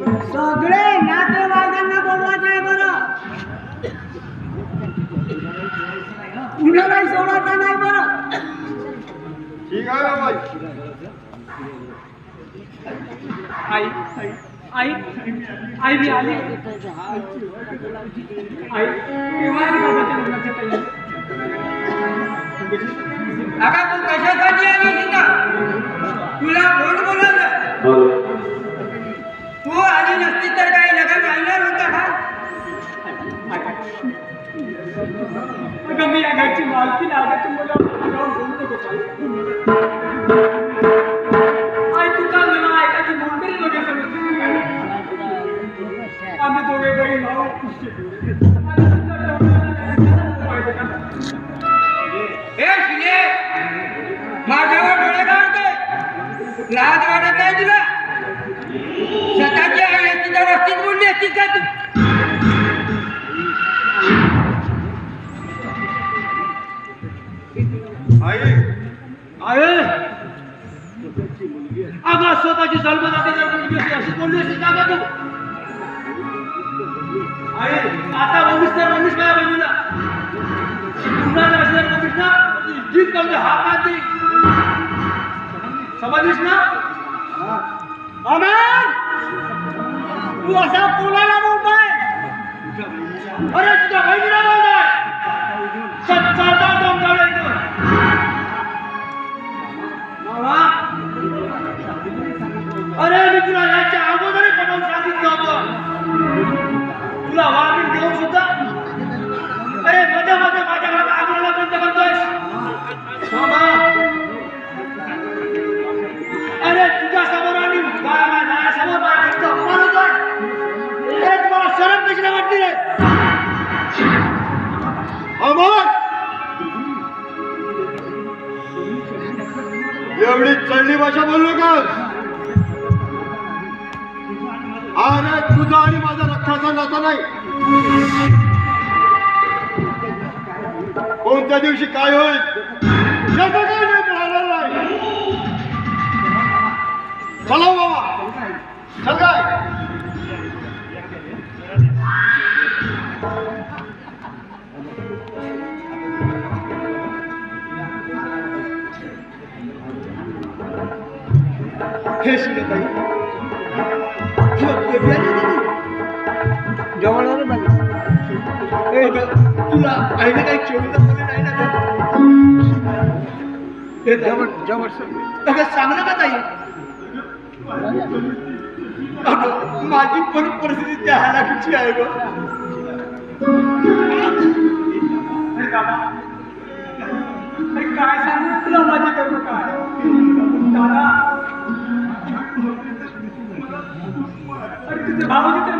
सगळे नातेवाईकांना बोलवायचं आहे बरं. कुणालाही सोडायचं नाही बरं. ठीक आहे बाई. आई आई आई मी आली. आई केव्हा आली बाबाच्या लग्नाच्या तयारी अगं तू कशासाठी अगं मी या घरची मालकी ना तू आई. तू मला ऐकायची समजते आम्ही दोघे बहीण भाऊ हे माझ्यावर डोळे काढते लाज वाटत नाही तुला? स्वतःची आई असती तर असतीच बोलली असती का तू का तू आहे आता बोलीस तर बोलीस काय बहिणीला पुन्हा ना? समजलीस ना? तू असा कोणाला बोलताय अरे तुझ्या बहिणीला बोलताय एवढी चढली भाषा बोलू का अरे तुझा आणि माझा रक्ताचा नाता नाही. कोणत्या दिवशी काय होईल? याचं नाही नाही. चला हो बाबा. चल काय? तुला आईने काही चोवीस नाही ना हे जवळ जवळ का ताई अगं माझी पण परिस्थिती त्या हालाकीची आहे ग काय सांगू तुला माझी काय? दादा अरे तुझे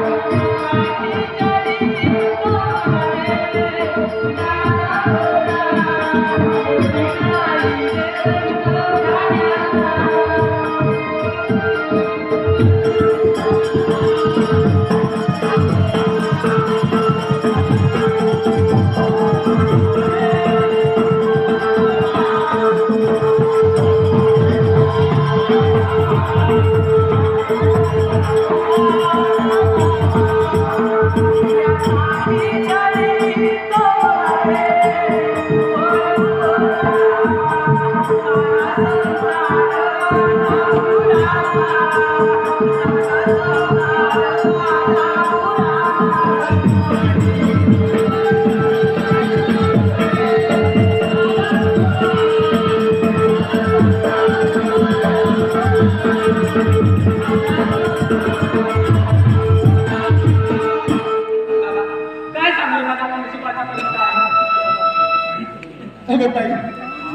काय सांगू माझा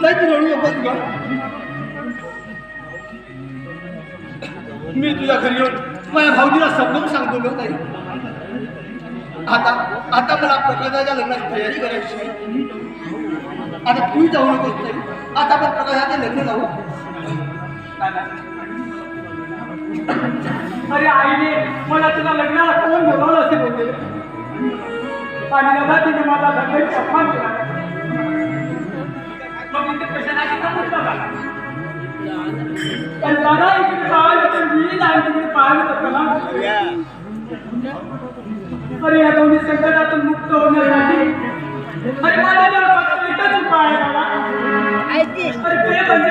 नशिबाचा परिचय? अगं रडू नकोस ग मी तुझ्या घरी येऊन माझ्या भाऊजीला समजून सांगतो ग ताई. आता आता मला प्रकाशाच्या लग्नाची तयारी करायची आहे. आता तू जाऊ नकोस ताई. आता आपण प्रकाशाचे लग्न जाऊ. अरे आईने मला तुला लग्नाला कोण बोलावलं असे बोलले आणि नव्हा तिने माझा लग्नाची अपमान केला. इथे कशाला मुद्दा झाला पण दादा इकडे पाहायला तर मी नाही तिकडे पाहायला तर कला अरे या दोन्ही संकटातून मुक्त होण्यासाठी अरे माझ्याजवळ फक्त एकच उपाय आहे बाबा. अरे ते म्हणजे